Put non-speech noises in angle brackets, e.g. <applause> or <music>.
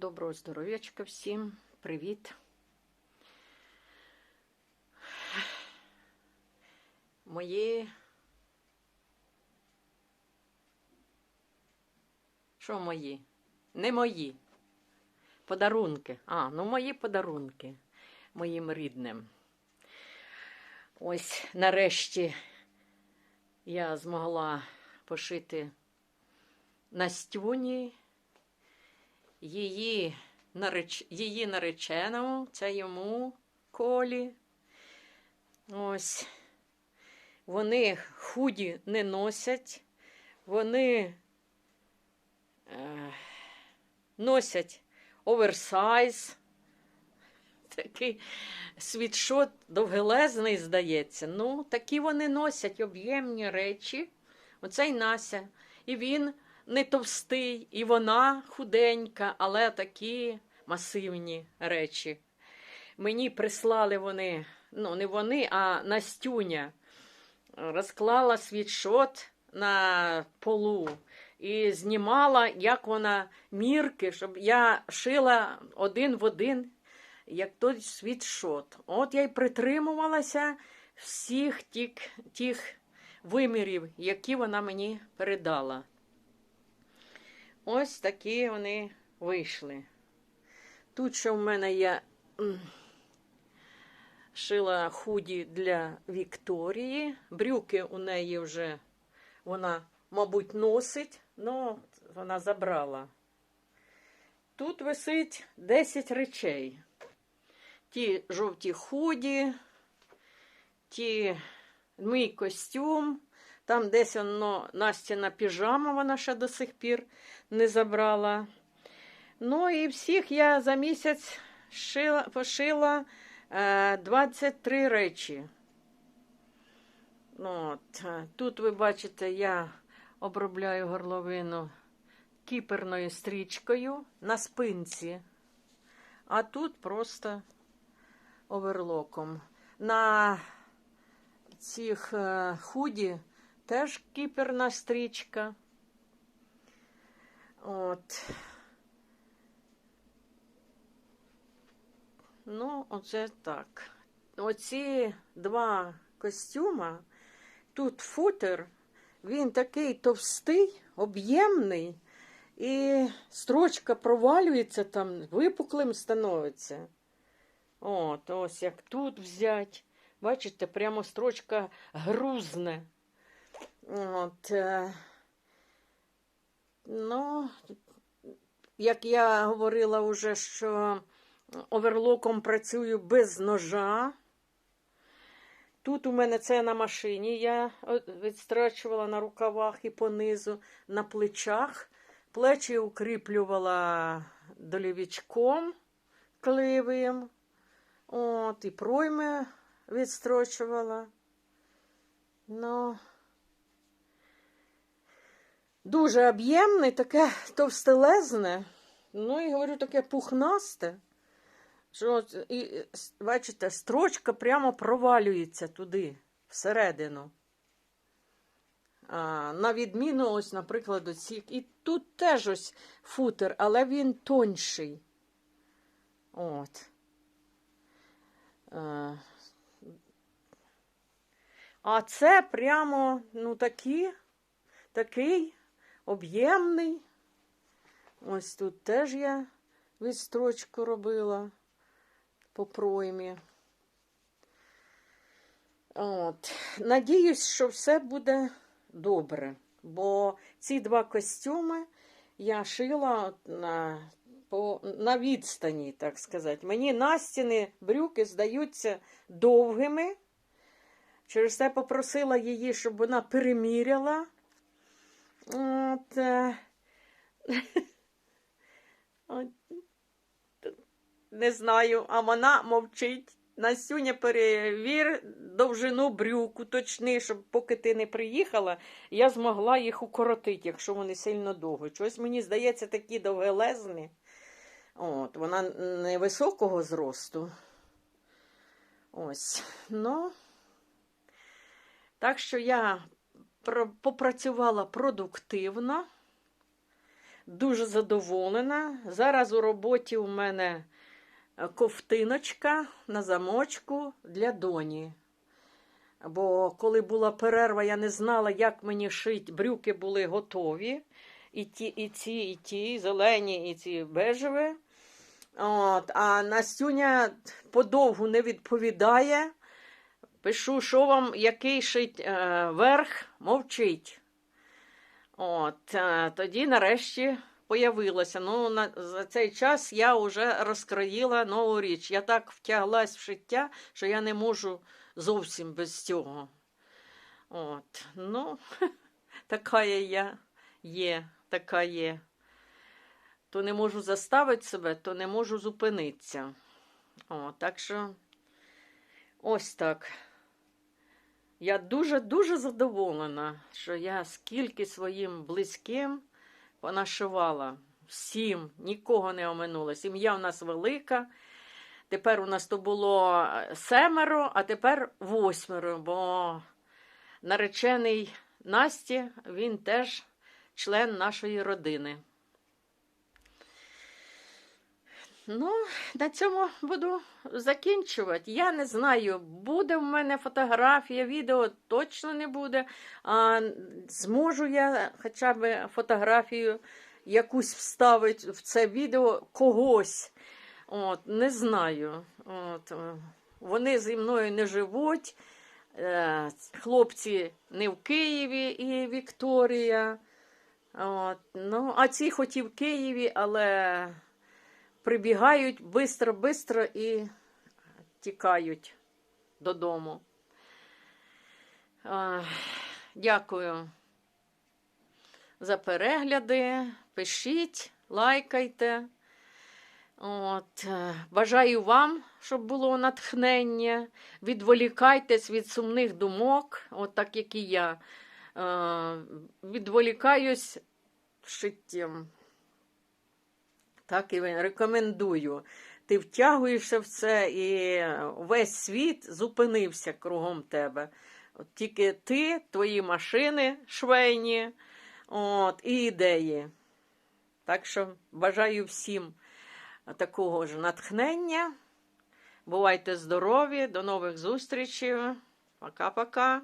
Доброго здоров'ячка всім. Привіт. Мої. Що мої? Не мої. Подарунки. А, ну мої подарунки моїм рідним. Ось нарешті я змогла пошити Настюні її, нареч... її нареченому, це йому колі. Ось. Вони худі не носять, вони е, носять оверсайз. Такий світшот довгелезний, здається. Ну, такі вони носять об'ємні речі. Оцей Нася. І він не товстий, і вона худенька, але такі масивні речі. Мені прислали вони, ну, не вони, а Настюня розклала світшот на полу і знімала, як вона мірки, щоб я шила один в один, як той світшот. От я й притримувалася всіх тих, тих вимірів, які вона мені передала. Ось такі вони вийшли. Тут ще в мене я шила худі для Вікторії. Брюки у неї вже вона, мабуть, носить, але вона забрала. Тут висить 10 речей. Ті жовті худі, ті мій костюм. Там десь воно Настіна піжама, вона ще до сих пір не забрала. Ну і всіх я за місяць шила, пошила е, 23 речі. Ну, От. Тут ви бачите, я обробляю горловину кіперною стрічкою на спинці, а тут просто оверлоком. На цих е, худі теж кіперна стрічка. От. Ну, оце так. Оці два костюма. Тут футер, він такий товстий, об'ємний, і строчка провалюється там, випуклим становиться. От, ось як тут взять. Бачите, прямо строчка грузне. От, е, ну, як я говорила вже, що оверлоком працюю без ножа. Тут у мене це на машині. Я відстрачувала на рукавах і понизу, на плечах. Плечі укріплювала долівічком кливим. От, і пройми відстрочувала. Ну, дуже об'ємне, таке товстелезне. Ну, і говорю, таке пухнасте. Що, і, бачите, строчка прямо провалюється туди, всередину. А, На відміну, ось, наприклад, оці. І тут теж ось футер, але він тонший. От. А, а це прямо, ну, такі, такий об'ємний. Ось тут теж я відстрочку робила по проймі. От. Надіюсь, що все буде добре, бо ці два костюми я шила на по, на відстані, так сказати. Мені настіни брюки здаються довгими. Через це попросила її, щоб вона переміряла. От, е, <laughs> Не знаю, а вона мовчить. Насюня перевір довжину брюк, уточни, щоб поки ти не приїхала, я змогла їх укоротити, якщо вони сильно довго. Чогось мені здається, такі довгелезні. От, Вона невисокого зросту. Ось. Ну, так що я попрацювала продуктивно. дуже задоволена. Зараз у роботі у мене е, ковтиночка на замочку для доні. Бо коли була перерва, я не знала, як мені шить. Брюки були готові. І ті, і ці, і ті, зелені, і ці бежеві. От, а Настюня подовгу не відповідає. Пишу, що вам який шить е, верх, мовчить. От, е, тоді нарешті появилася. Ну, на, за цей час я вже розкроїла нову річ. Я так втяглась в шиття, що я не можу зовсім без цього. От, ну, <laughs> така я є, така є. То не можу заставити себе, то не можу зупинитися. О, так що ось так. Я дуже-дуже задоволена, що я скільки своїм близьким понашивала. Всім, нікого не оминула. Сім'я у нас велика. Тепер у нас то було семеро, а тепер восьмеро, бо наречений Насті, він теж член нашої родини. Ну, на цьому буду закінчувати. Я не знаю, буде в мене фотографія, відео точно не буде. А зможу я хоча б фотографію якусь вставити в це відео когось. От, Не знаю. От, е, Вони зі мною не живуть. Е, Хлопці не в Києві і Вікторія. От, ну, а ці хоч в Києві, але прибігають бистро-бистро і тікають додому. Дякую за перегляди. Пишіть, лайкайте. От, е, Бажаю вам, щоб було натхнення. Відволікайтесь від сумних думок, от так як і я. Е, Відволікаюсь шиттям. Так і рекомендую. Ти втягуєшся в це, і весь світ зупинився кругом тебе. От Тільки ти, твої машини швейні от, і ідеї. Так що бажаю всім такого ж натхнення. Бувайте здорові, до нових зустрічей. Пока-пока.